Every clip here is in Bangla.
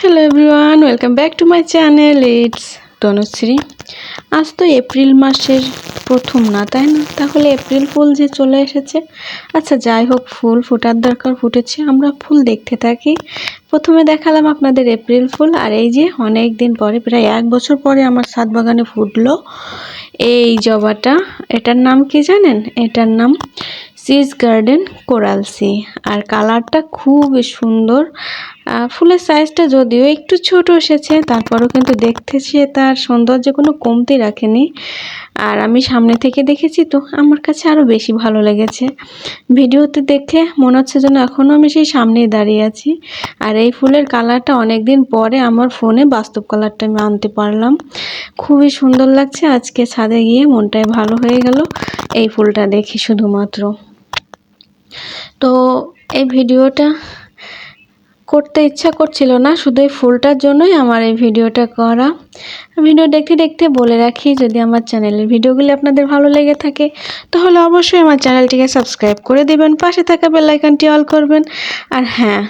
Hello everyone welcome back to my channel it's Tanushree আজ তো এপ্রিল মাসের প্রথম না, তাই না? তাহলে এপ্রিল ফুল যে চলে এসেছে। আচ্ছা যাই হোক, ফুল ফোটার দরকার ফুটেছে, আমরা ফুল দেখতে থাকি। প্রথমে দেখালাম আপনাদের এপ্রিল ফুল, আর এই যে অনেক দিন পরে, প্রায় এক বছর পরে আমার ছাদ বাগানে ফুটলো এই জবাটা। এটার নাম কি জানেন? এটার নাম সিজ গার্ডেন কোরালসি আর কালারটা খুবই সুন্দর। ফুলের সাইজটা যদিও একটু ছোট এসেছে, তারপরও কিন্তু দেখতেছি তার সৌন্দর্য কোনো কমতি রাখেনি। আর আমি সামনে থেকে দেখেছি তো, আমার কাছে আরও বেশি ভালো লেগেছে। ভিডিওতে দেখে মনে হচ্ছে যেন এখনও আমি সেই সামনেই দাঁড়িয়ে আছি। আর এই ফুলের কালারটা অনেক দিন পরে আমার ফোনে বাস্তব কালারটা আমি আনতে পারলাম। খুবই সুন্দর লাগছে, আজকে ছাদে গিয়ে মনটাই ভালো হয়ে গেল এই ফুলটা দেখি শুধুমাত্র। তো এই ভিডিওটা করতে ইচ্ছা করছিল না, শুধু এই ফুলটার জন্যই আমার এই ভিডিওটা করা। ভিডিও দেখতে দেখতে বলে রাখি, যদি আমার চ্যানেলের ভিডিওগুলি আপনাদের ভালো লেগে থাকে, তাহলে অবশ্যই আমার চ্যানেলটিকে সাবস্ক্রাইব করে দেবেন, পাশে থাকা বেল আইকনটি অল করবেন। আর হ্যাঁ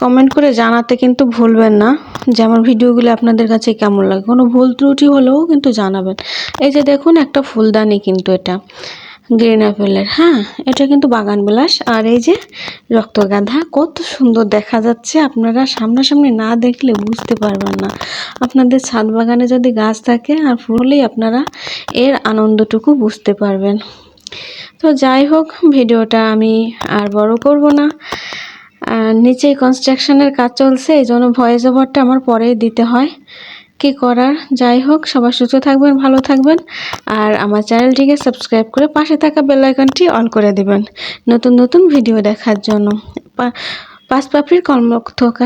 কমেন্ট করে জানাতে কিন্তু ভুলবেন না যে আমার ভিডিওগুলো আপনাদের কাছে কেমন লাগে। কোনো ভুল ত্রুটি হলেও কিন্তু জানাবেন। এই যে দেখুন, একটা ফুলদানি কিন্তু এটা। গ্রিন অ্যাপেলের হ্যাঁ এটা কিন্তু বাগান বিলাস। আর এই যে রক্তগাধা, কত সুন্দর দেখা যাচ্ছে। আপনারা সামনাসামনি না দেখলে বুঝতে পারবেন না। আপনাদের ছাদ বাগানে যদি গাছ থাকে, আর ফুলই আপনারা এর আনন্দটুকু বুঝতে পারবেন। তো যাই হোক, ভিডিওটা আমি আর বড় করব না। নিচেই কনস্ট্রাকশনের কাজ চলছে, এই জন্য ভয়েস ওভারটা আমার পরেই দিতে হয়। কি করার? যাই হোক সবার সুস্থ থাকবেন, ভালো থাকবেন, আর আমার চ্যানেলটিকে সাবস্ক্রাইব করে পাশে থাকা বেল আইকনটি অন করে দেবেন। নতুন নতুন ভিডিও দেখার জন্য। পাঁচ পাপড়ির কর্মক্ষকা